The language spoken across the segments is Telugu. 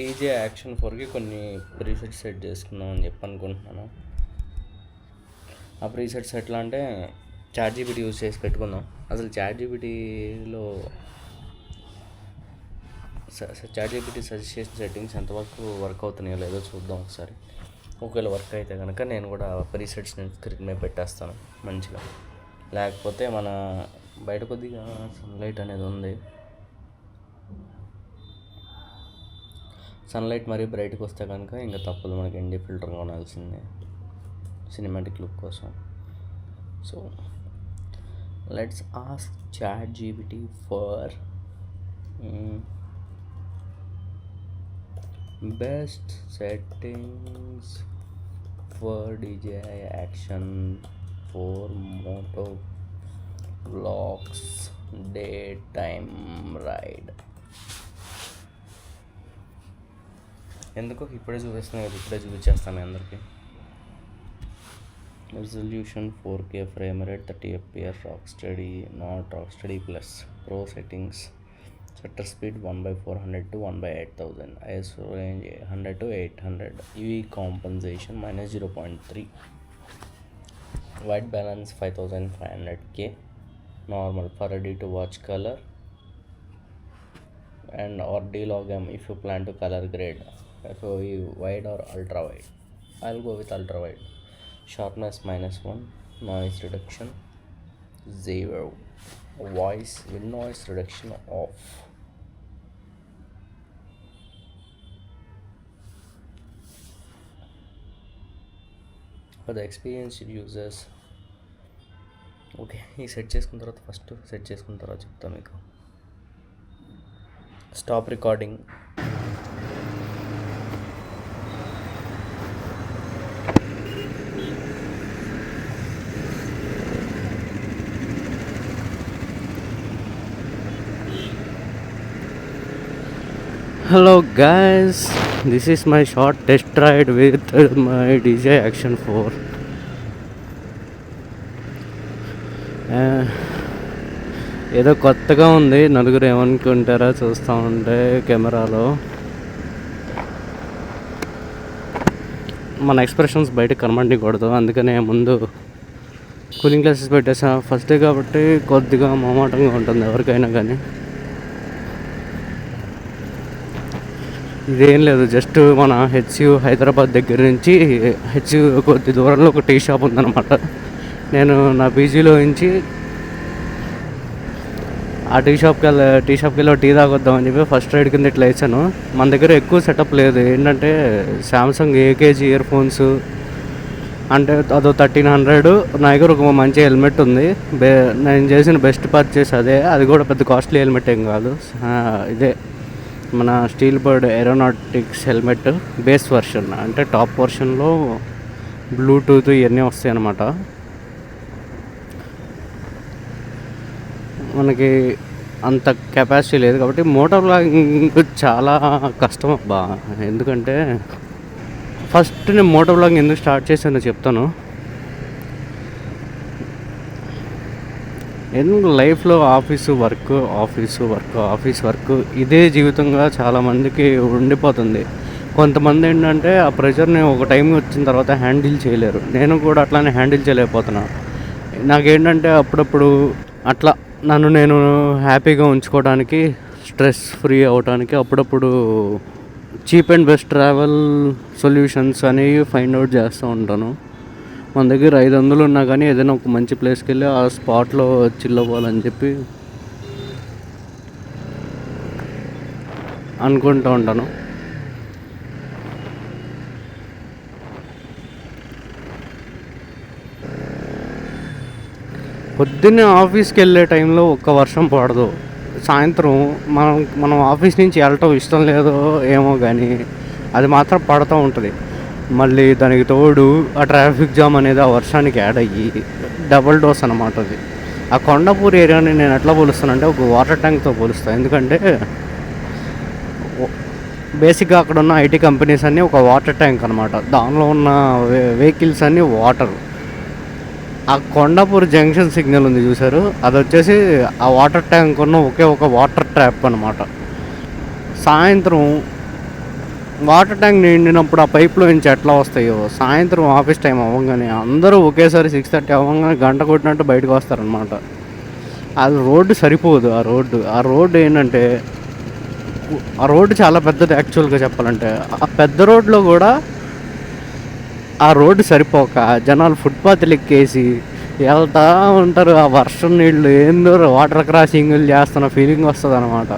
టీజే యాక్షన్ ఫోర్కి కొన్ని ప్రీసెట్ సెట్ చేసుకుందాం అని చెప్పి అనుకుంటున్నాను. ఆ ప్రీసెట్స్ ఎట్లా అంటే చాట్ జీబీటీ యూజ్ చేసి పెట్టుకుందాం. అసలు చాట్ జీబీటీలో చాట్ జీబీటీ సజెస్ట్ చేసిన సెట్టింగ్స్ ఎంతవరకు వర్క్ అవుతున్నాయో లేదో చూద్దాం ఒకసారి. ఒకవేళ వర్క్ అయితే కనుక నేను కూడా ప్రీసెట్స్ నేను స్క్రీన్ మీద పెట్టేస్తాను మంచిగా. లేకపోతే మన బయట కొద్దిగా సన్లైట్ అనేది ఉంది. సన్లైట్ మరీ బ్రైట్కి వస్తే కనుక ఇంకా తప్పదు మనకి ఎండి ఫిల్టర్ కొనాల్సిందే సినిమాటిక్ లుక్ కోసం. So let's ask chat GPT for best settings for DJI action four moto vlogs day time ride ఎందుకో? ఇప్పుడే చూపిస్తున్నాను కదా ఇప్పుడే చూపించేస్తాను అందరికీ. Resolution four K frame rate thirty FPS rock steady not rock steady plus pro settings shutter speed one by four hundred to one by eight thousand ISO range hundred to eight hundred ఇవి compensation minus zero point three white balance five thousand five hundred K normal for ready to watch colour and or D log M if you plan to colour grade grade FOV wide or ultra wide. I'll go with ultra wide. Sharpness minus one, noise reduction zero, voice with noise reduction off. For the experienced users okay ఈ సెట్ చేసుకున్న తర్వాత ఫస్ట్ సెట్ చేసుకున్న తర్వాత చెప్తాను మీకు stop recording hello guys this is my short test ride with my DJI action four ఏదో కొత్తగా ఉంది. నలుగురు ఏమనుకుంటారా చూస్తూ ఉంటే కెమెరాలో. మన ఎక్స్ప్రెషన్స్ బయట కనబడకూడదు అందుకనే ముందు కూలింగ్ గ్లాసెస్ పెట్టేసా. ఫస్ట్ డే కాబట్టి కొద్దిగా మొమాటంగా ఉంటుంది ఎవరికైనా కానీ. ఇదేం లేదు జస్ట్ మన హెచ్యు హైదరాబాద్ దగ్గర నుంచి హెచ్యు కొద్ది దూరంలో ఒక టీ షాప్ ఉందన్నమాట. నేను నా పీజీలో నుంచి ఆ టీ షాప్కి వెళ్ళి టీ షాప్కి వెళ్ళి టీ తాగొద్దామని చెప్పి ఫస్ట్ రైడ్ కింద ఇట్లా వేసాను. మన దగ్గర ఎక్కువ సెటప్ లేదు. ఏంటంటే శాంసంగ్ ఏకేజీ ఇయర్ ఫోన్స్ అంటే అదో థర్టీన్ హండ్రెడ్. నా దగ్గర ఒక మంచి హెల్మెట్ ఉంది. బే నేను చేసిన బెస్ట్ పర్చేస్ అదే. అది కూడా పెద్ద కాస్ట్లీ హెల్మెట్ ఏం కాదు. ఇదే. మన Steelbird aeronautics helmet base version అంటే టాప్ వర్షన్లో బ్లూటూత్ ఇవన్నీ వస్తాయి అన్నమాట మనకి అంత కెపాసిటీ లేదు కాబట్టి మోటార్ బ్లాగింగ్ చాలా కష్టం అబ్బా. ఎందుకంటే ఫస్ట్ నేను మోటార్ బ్లాగింగ్ ఎందుకు స్టార్ట్ చేశానో చెప్తాను. ఎందుకు లైఫ్లో office work office work office work ఇదే జీవితంగా చాలామందికి ఉండిపోతుంది. కొంతమంది ఏంటంటే ఆ ప్రెషర్ని ఒక టైం వచ్చిన తర్వాత హ్యాండిల్ చేయలేరు. నేను కూడా అట్లానే హ్యాండిల్ చేయలేకపోతున్నా. నాకేంటంటే అప్పుడప్పుడు అట్లా నన్ను నేను హ్యాపీగా ఉంచుకోవడానికి స్ట్రెస్ ఫ్రీ అవడానికి అప్పుడప్పుడు cheap and best travel solutions అనేవి ఫైండ్ అవుట్ చేస్తూ ఉంటాను. మన దగ్గర ఐదు వందలు ఉన్నా కానీ ఏదైనా ఒక మంచి ప్లేస్కి వెళ్ళి ఆ స్పాట్లో చిల్లవ్వాలని చెప్పి అనుకుంటూ ఉంటాను. పొద్దున్నే ఆఫీస్కి వెళ్ళే టైంలో ఒక్క వర్షం పడదు. సాయంత్రం మనం మనం ఆఫీస్ నుంచి వెళ్ళటం ఇష్టం లేదో ఏమో కానీ అది మాత్రం పడుతూ ఉంటుంది. మళ్ళీ దానికి తోడు ఆ ట్రాఫిక్ జామ్ అనేది ఆ వర్షానికి యాడ్ అయ్యి డబుల్ డోస్ అనమాట అది. ఆ కొండపూర్ ఏరియాని నేను ఎట్లా పోలుస్తానంటే ఒక వాటర్ ట్యాంక్తో పోలుస్తాను ఎందుకంటే బేసిక్గా అక్కడ ఉన్న ఐటీ కంపెనీస్ అన్నీ ఒక వాటర్ ట్యాంక్ అనమాట దానిలో ఉన్న వెహికల్స్ అన్నీ వాటర్. ఆ కొండాపూర్ జంక్షన్ సిగ్నల్ ఉంది చూసారు అది వచ్చేసి ఆ వాటర్ ట్యాంక్ ఉన్న ఒకే ఒక వాటర్ ట్యాప్ అనమాట సాయంత్రం వాటర్ ట్యాంక్ నిండినప్పుడు ఆ పైప్లో నుంచి ఎట్లా వస్తాయో సాయంత్రం ఆఫీస్ టైం అవ్వగానే అందరూ ఒకేసారి సిక్స్ థర్టీ అవ్వగానే గంట కొట్టినట్టు బయటకు వస్తారనమాట అది రోడ్డు సరిపోదు ఆ రోడ్డు. ఆ రోడ్డు ఏంటంటే ఆ రోడ్డు చాలా పెద్దది యాక్చువల్గా చెప్పాలంటే. ఆ పెద్ద రోడ్లో కూడా ఆ రోడ్డు సరిపోక జనాలు ఫుట్పాత్లు ఎక్కేసి వెళ్తా ఉంటారు. ఆ వర్షం నీళ్ళు ఏందో వాటర్ క్రాసింగ్లు చేస్తున్న ఫీలింగ్ వస్తుంది అనమాట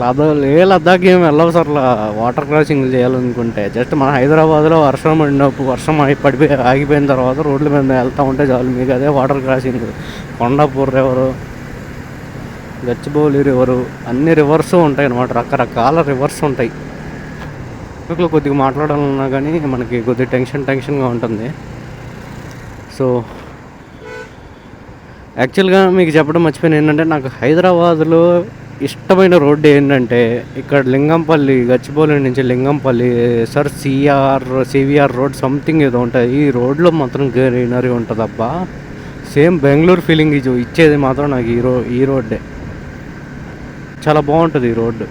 లదాఖ్ ఏ లద్దాఖ్ వెళ్ళవు సార్. వాటర్ క్రాసింగ్ చేయాలనుకుంటే. జస్ట్ మన హైదరాబాద్లో వర్షం పడినప్పుడు వర్షం అయి పడిపోయి ఆగిపోయిన తర్వాత రోడ్ల మీద వెళ్తూ ఉంటే చాలు. మీకు అదే water crossing Kondapur river Gachibowli river అన్ని రివర్స్ ఉంటాయి అన్నమాట. రకరకాల రివర్స్ ఉంటాయి. టాపిక్లో కొద్దిగా మాట్లాడాలన్నా కానీ మనకి కొద్దిగా టెన్షన్ టెన్షన్గా ఉంటుంది. సో యాక్చువల్గా మీకు చెప్పడం మర్చిపోయిన. ఏంటంటే నాకు హైదరాబాద్లో ఇష్టమైన రోడ్డు ఏంటంటే ఇక్కడ లింగంపల్లి గచ్చిబౌలి నుంచి Lingampally sir CR CVR road something ఏదో ఉంటుంది ఈ రోడ్లో మాత్రం గ్రీనరీ ఉంటుంది అబ్బా. సేమ్ బెంగళూరు ఫీలింగ్ ఇది ఇచ్చేది మాత్రం నాకు ఈ రో ఈ రోడ్డే. చాలా బాగుంటుంది ఈ రోడ్డు.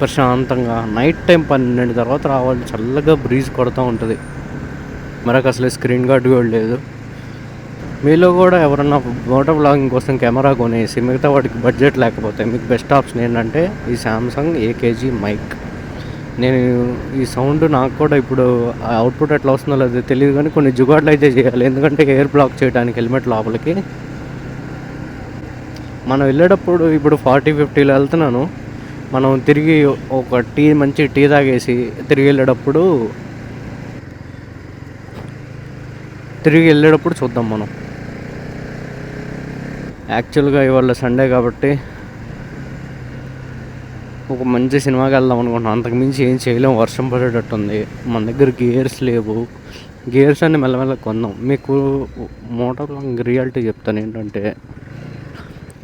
ప్రశాంతంగా. నైట్ టైం పన్నెండు తర్వాత రావాలి. చల్లగా బ్రీజ్ కొడుతూ ఉంటుంది. మరొక అసలు స్క్రీన్ గార్డ్ కూడా లేదు. మీలో కూడా ఎవరన్నా మోటో బ్లాగింగ్ కోసం కెమెరా కొనేసి మిగతా వాటికి బడ్జెట్ లేకపోతే మీకు బెస్ట్ ఆప్షన్ ఏంటంటే ఈ శాంసంగ్ ఏకేజీ మైక్ నేను ఈ సౌండ్ నాకు కూడా ఇప్పుడు అవుట్పుట్ ఎట్లా వస్తుందో లేదో తెలియదు కానీ కొన్ని జుగాట్లు అయితే చేయాలి. ఎందుకంటే ఎయిర్ బ్లాక్ చేయడానికి హెల్మెట్ లోపలికి. మనం వెళ్ళేటప్పుడు ఇప్పుడు ఫార్టీ ఫిఫ్టీలో వెళ్తున్నాను. మనం తిరిగి ఒక టీ మంచి టీ తాగేసి తిరిగి వెళ్ళేటప్పుడు తిరిగి వెళ్ళేటప్పుడు చూద్దాం మనం. యాక్చువల్గా ఇవాళ సండే కాబట్టి ఒక మంచి సినిమాకి వెళ్దాం అనుకుంటున్నాం. అంతకుమించి ఏం చేయలేం. వర్షం పడేటట్టుంది. మన దగ్గర గేర్స్ లేవు. గేర్స్ అన్ని మెల్లమెల్ల కొందాం. మీకు మోటార్ రియాలిటీ చెప్తాను ఏంటంటే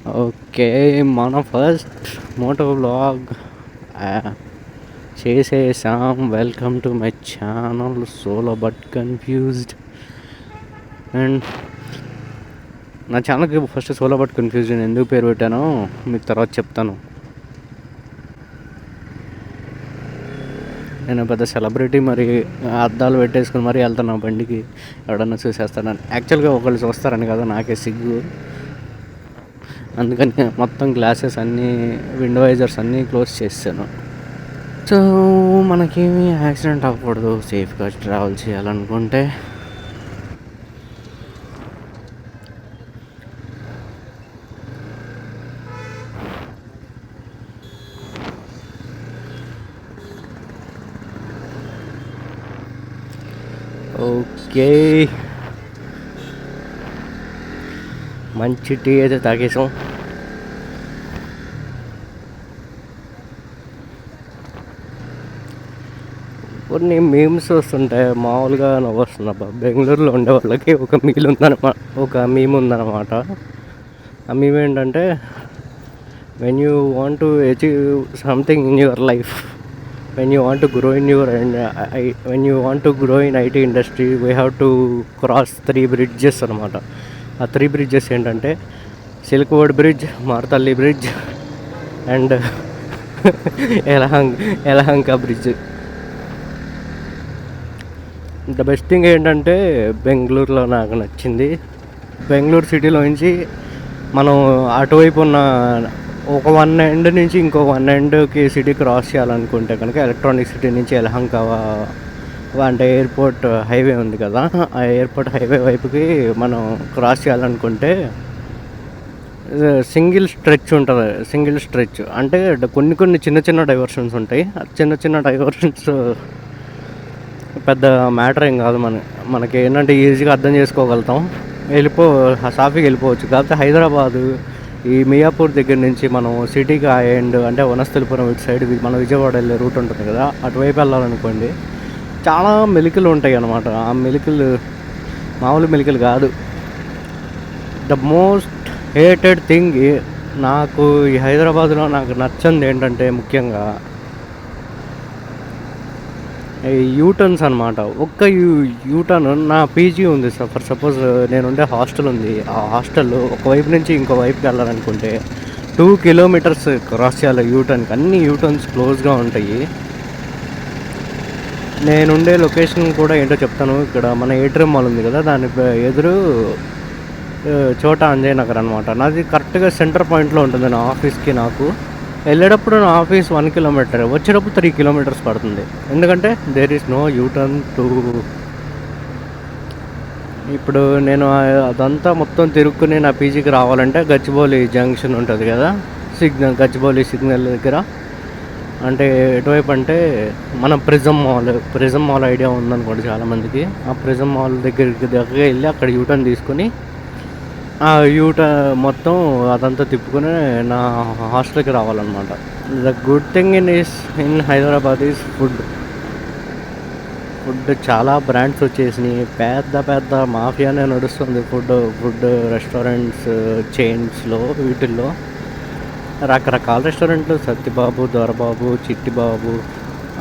ఓకే మన ఫస్ట్ మోటో బ్లాగ్ చేసేసాం. Welcome to my channel solo but confused. And నా ఛానల్కి ఫస్ట్ సోలో బట్ కన్ఫ్యూజన్ ఎందుకు పేరు పెట్టానో మీకు తర్వాత చెప్తాను. నేను పెద్ద సెలబ్రిటీ మరి అద్దాలు పెట్టేసుకుని మరీ వెళ్తాను నా బండికి. ఎవడన్నా చూసేస్తానని యాక్చువల్గా ఒకళ్ళు చూస్తారని కదా నాకే సిగ్గు. అందుకని మొత్తం గ్లాసెస్ అన్నీ విండోవైజర్స్ అన్నీ క్లోజ్ చేసాను సో మనకేమి యాక్సిడెంట్ అవ్వకూడదు. సేఫ్గా ట్రావెల్ చేయాలనుకుంటే ఓకే. మంచి టీ అయితే తాగేసాం. కొన్ని మీమ్స్ వస్తుంటాయి. మామూలుగా నవ్వొస్తున్నా బెంగళూరులో ఉండే వాళ్ళకి ఒక మీల్ ఉందన్నమాట ఒక మీమ్ ఉందన్నమాట. ఆ మీమ్ ఏంటంటే when you want to achieve something in your life when you want grow in your and when you want to grow in IT industry we have to cross three bridges అనమాట ఆ త్రీ బ్రిడ్జెస్ ఏంటంటే silk board bridge Marathahalli bridge and ఎలహంగ్ Yelahanka bridge the best thing ఏంటంటే బెంగళూరులో నాకు నచ్చింది. బెంగళూరు సిటీలో నుంచి మనం అటువైపు ఉన్న ఒక వన్ ఎండ్ నుంచి ఇంకో వన్ ఎండ్కి సిటీ క్రాస్ చేయాలనుకుంటే కనుక ఎలక్ట్రానిక్ సిటీ నుంచి ఎలహంక అంటే ఎయిర్పోర్ట్ హైవే ఉంది కదా ఆ ఎయిర్పోర్ట్ హైవే వైపుకి మనం క్రాస్ చేయాలనుకుంటే సింగిల్ స్ట్రెచ్ ఉంటుంది సింగిల్ స్ట్రెచ్ అంటే కొన్ని కొన్ని చిన్న చిన్న డైవర్షన్స్ ఉంటాయి. చిన్న చిన్న డైవర్షన్స్ పెద్ద మ్యాటర్ ఏం కాదు మన మనకి ఏంటంటే ఈజీగా అర్థం చేసుకోగలుగుతాం. వెళ్ళిపో సాఫీకి వెళ్ళిపోవచ్చు. కాకపోతే హైదరాబాదు ఈ మియాపూర్ దగ్గర నుంచి మనం సిటీకి ఎండ్ అంటే వనస్థలిపురం ఇటు సైడ్ మన విజయవాడ వెళ్ళే రూట్ ఉంటుంది కదా అటువైపు వెళ్ళాలనుకోండి చాలా మెలికలు ఉంటాయి అన్నమాట. ఆ మెలికలు మామూలు మెలికలు కాదు. ద మోస్ట్ హేటెడ్ థింగ్ నాకు ఈ హైదరాబాద్లో నాకు నచ్చింది ఏంటంటే ముఖ్యంగా యూటర్న్స్ అనమాట ఒక్క యూ యూటర్న్ నా పీజీ ఉంది సార్. ఫర్ సపోజ్ నేను ఉండే హాస్టల్ ఉంది. ఆ హాస్టల్లో ఒకవైపు నుంచి ఇంకో వైపుకి వెళ్ళాలనుకుంటే టూ కిలోమీటర్స్ క్రాస్ చేయాలి యూటర్న్కి అన్ని యూటర్న్స్ క్లోజ్గా ఉంటాయి. నేనుండే లొకేషన్ కూడా ఏంటో చెప్తాను. ఇక్కడ మన ఏటీఎం మాల్ ఉంది కదా దాని ఎదురు చోట అంజయ్ నగర్ అనమాట నాది కరెక్ట్గా సెంటర్ పాయింట్లో ఉంటుంది నా ఆఫీస్కి నాకు. వెళ్ళేటప్పుడు నా ఆఫీస్ వన్ కిలోమీటర్ వచ్చేటప్పుడు త్రీ కిలోమీటర్స్ పడుతుంది. ఎందుకంటే there is no U turn to ఇప్పుడు నేను అదంతా మొత్తం తిరుక్కుని నా పీజీకి రావాలంటే గచ్చిబౌలి జంక్షన్ ఉంటుంది కదా సిగ్నల్ గచ్చిబౌలి సిగ్నల్ దగ్గర. అంటే ఎటువైపు అంటే మన Prism Mall Prism Mall idea ఉందనుకోండి చాలామందికి. ఆ ప్రిజం మాల్ దగ్గరికి దగ్గర వెళ్ళి అక్కడ యూటర్న్ తీసుకుని యూట మొత్తం అదంతా తిప్పుకొని నా హాస్టల్కి రావాలన్నమాట. The good thing in is in Hyderabad is food food చాలా బ్రాండ్స్ వచ్చేసినాయి. పెద్ద పెద్ద మాఫియానే నడుస్తుంది ఫుడ్ ఫుడ్ రెస్టారెంట్స్ చైన్స్లో వీటిల్లో. రకరకాల రెస్టారెంట్లు సత్యబాబు దొరబాబు చిట్టిబాబు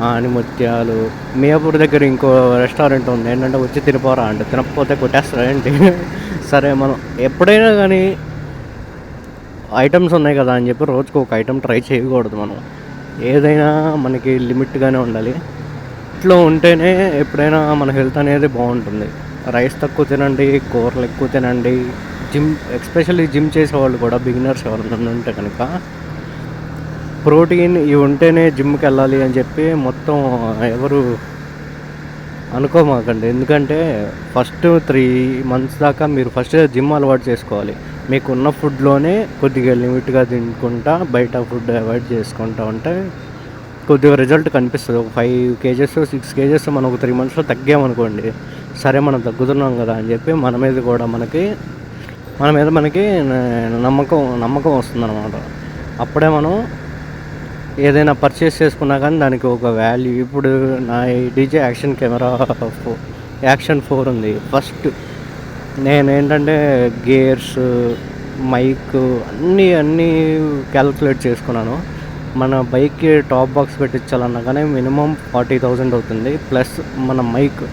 ఆనిముత్యాలు. మియాపూర్ దగ్గర ఇంకో రెస్టారెంట్ ఉంది ఏంటంటే వచ్చి తినిపోరా అంటే తినకపోతే కొట్టేస్తారా ఏంటి? సరే మనం ఎప్పుడైనా కానీ ఐటమ్స్ ఉన్నాయి కదా అని చెప్పి రోజుకు ఒక ఐటమ్ ట్రై చేయకూడదు మనం. ఏదైనా మనకి లిమిట్గానే ఉండాలి. ఇంట్లో ఉంటేనే ఎప్పుడైనా మన హెల్త్ అనేది బాగుంటుంది. రైస్ తక్కువ తినండి కూరలు ఎక్కువ తినండి. జిమ్ ఎస్పెషల్లీ జిమ్ చేసేవాళ్ళు కూడా బిగినర్స్ ఎవరైనా ఉంటే కనుక ప్రోటీన్ ఇవి ఉంటేనే జిమ్కి వెళ్ళాలి అని చెప్పి మొత్తం ఎవరు అనుకోమాకండి. ఎందుకంటే ఫస్ట్ త్రీ మంత్స్ దాకా మీరు ఫస్ట్ జిమ్ అలవాటు చేసుకోవాలి. మీకు ఉన్న ఫుడ్లోనే కొద్దిగా లిమిట్గా తినుకుంటా బయట ఫుడ్ అవాయిడ్ చేసుకుంటా ఉంటే కొద్దిగా రిజల్ట్ కనిపిస్తుంది. ఒక ఫైవ్ కేజెస్ సిక్స్ కేజెస్ మనం ఒక త్రీ మంత్స్లో తగ్గామనుకోండి. సరే మనం తగ్గుతున్నాం కదా అని చెప్పి మన మీద కూడా మనకి మన మీద మనకి నమ్మకం నమ్మకం వస్తుందన్నమాట. అప్పుడే మనం ఏదైనా పర్చేస్ చేసుకున్నా కానీ దానికి ఒక వాల్యూ ఇప్పుడు నా డీజే యాక్షన్ కెమెరా ఫో యాక్షన్ ఫోర్ ఉంది. ఫస్ట్ నేను ఏంటంటే గేర్స్ మైక్ అన్నీ అన్నీ క్యాలిక్యులేట్ చేసుకున్నాను. మన బైక్కి టాప్ బాక్స్ పెట్టించాలన్నా కానీ మినిమం ఫార్టీ థౌజండ్ అవుతుంది. ప్లస్ మన మైక్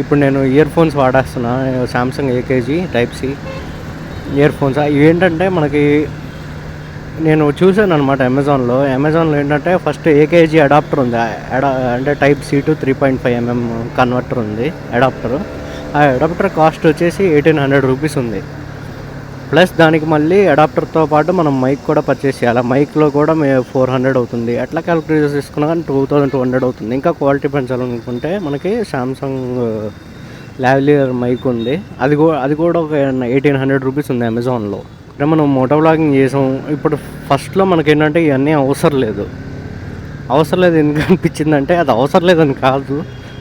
ఇప్పుడు నేను earphones వాడేస్తున్నా Samsung AKG type C earphones ఇవి ఏంటంటే మనకి నేను చూసాను అనమాట అమెజాన్లో అమెజాన్లో ఏంటంటే ఫస్ట్ ఏకేజీ అడాప్టర్ ఉంది. అంటే type C to three point five mm converter ఉంది అడాప్టర్ ఆ అడాప్టర్ కాస్ట్ వచ్చేసి ఎయిటీన్ హండ్రెడ్ రూపీస్ ఉంది. ప్లస్ దానికి మళ్ళీ అడాప్టర్తో పాటు మనం మైక్ కూడా పర్చేస్ చేయాలి. మైక్లో కూడా మే ఫోర్ హండ్రెడ్ అవుతుంది. ఎట్లా క్యాలిక్యులేట్ చేసుకున్నా కానీ టూ థౌజండ్ టూ హండ్రెడ్ అవుతుంది. ఇంకా క్వాలిటీ పెంచాలనుకుంటే మనకి సామ్సంగ్ లావ్లియర్ మైక్ ఉంది. అది కూడా అది కూడా ఒక ఎయిటీన్ హండ్రెడ్ రూపీస్ ఉంది అమెజాన్లో అంటే మనం మోటో బ్లాగింగ్ చేసాం. ఇప్పుడు ఫస్ట్లో మనకి ఏంటంటే ఇవన్నీ అవసరం లేదు. అవసరం లేదు ఎందుకు అనిపించిందంటే అది అవసరం లేదని కాదు.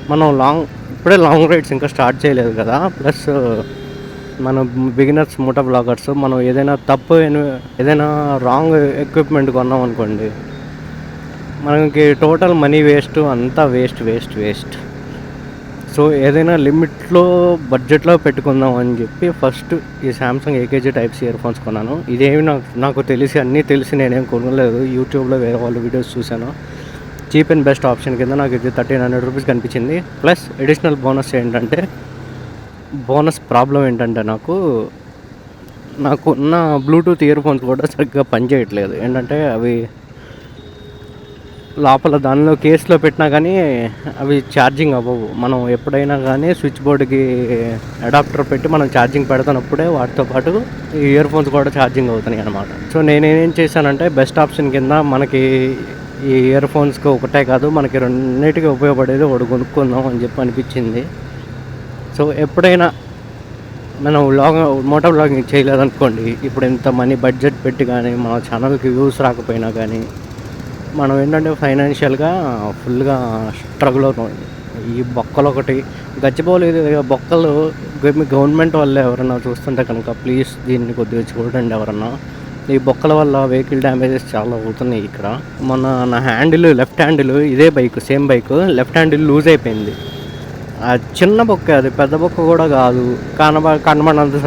మనం లాంగ్ ఇప్పుడే లాంగ్ రైడ్స్ ఇంకా స్టార్ట్ చేయలేదు కదా. ప్లస్ మన బిగినర్స్ మోటో బ్లాగర్స్ మనం ఏదైనా తప్పు ఏదైనా రాంగ్ ఎక్విప్మెంట్ కొన్నాం అనుకోండి మనకి టోటల్ మనీ వేస్ట్ అంతా వేస్ట్ వేస్ట్ వేస్ట్. సో ఏదైనా లిమిట్లో బడ్జెట్లో పెట్టుకుందాం అని చెప్పి ఫస్ట్ ఈ Samsung AKG types earphones కొన్నాను. ఇదేమి నాకు నాకు తెలిసి అన్నీ తెలిసి నేనేం కొనలేదు. యూట్యూబ్లో వేరే వాళ్ళు వీడియోస్ చూశాను. చీప్ అండ్ బెస్ట్ ఆప్షన్ కింద నాకు ఇది థర్టీన్ హండ్రెడ్ రూపీస్ కనిపించింది. ప్లస్ అడిషనల్ బోనస్ ఏంటంటే బోనస్ ప్రాబ్లం ఏంటంటే నాకు నాకు ఉన్న బ్లూటూత్ ఇయర్ ఫోన్స్ కూడా సరిగ్గా పనిచేయట్లేదు. ఏంటంటే అవి లోపల దానిలో కేసులో పెట్టినా కానీ అవి ఛార్జింగ్ అవ్వవు. మనం ఎప్పుడైనా కానీ స్విచ్ బోర్డుకి అడాప్టర్ పెట్టి మనం ఛార్జింగ్ పెడుతున్నప్పుడే వాటితో పాటు ఈ ఇయర్ ఫోన్స్ కూడా ఛార్జింగ్ అవుతున్నాయి అనమాట సో నేనేం చేశానంటే బెస్ట్ ఆప్షన్ కింద మనకి ఈ ఇయర్ ఫోన్స్కి ఒకటే కాదు మనకి రెండింటికి ఉపయోగపడేది ఒకటి కొనుక్కుందాం అని చెప్పి అనిపించింది. సో ఎప్పుడైనా మనం వ్లాగ్ మోటో వ్లాగింగ్ చేయలేదనుకోండి ఇప్పుడు ఇంత మనీ బడ్జెట్ పెట్టి కానీ మన ఛానల్కి వ్యూస్ రాకపోయినా కానీ మనం ఏంటంటే ఫైనాన్షియల్గా ఫుల్గా స్ట్రగుల్ అవుతాం. ఈ బొక్కలు ఒకటి గచ్చిపోలేదు బొక్కలు గవర్నమెంట్ వల్ల ఎవరన్నా చూస్తుంటే కనుక ప్లీజ్ దీన్ని కొద్దిగా చూడండి ఎవరన్నా. ఈ బొక్కల వల్ల వెహికల్ డ్యామేజెస్ చాలా అవుతున్నాయి ఇక్కడ. మన నా హ్యాండిల్ లెఫ్ట్ హ్యాండిల్ ఇదే bike same bike left handle loose అయిపోయింది. ఆ చిన్న బొక్క అది పెద్ద బొక్క కూడా కాదు. కనబ కనబడినంత సైడ్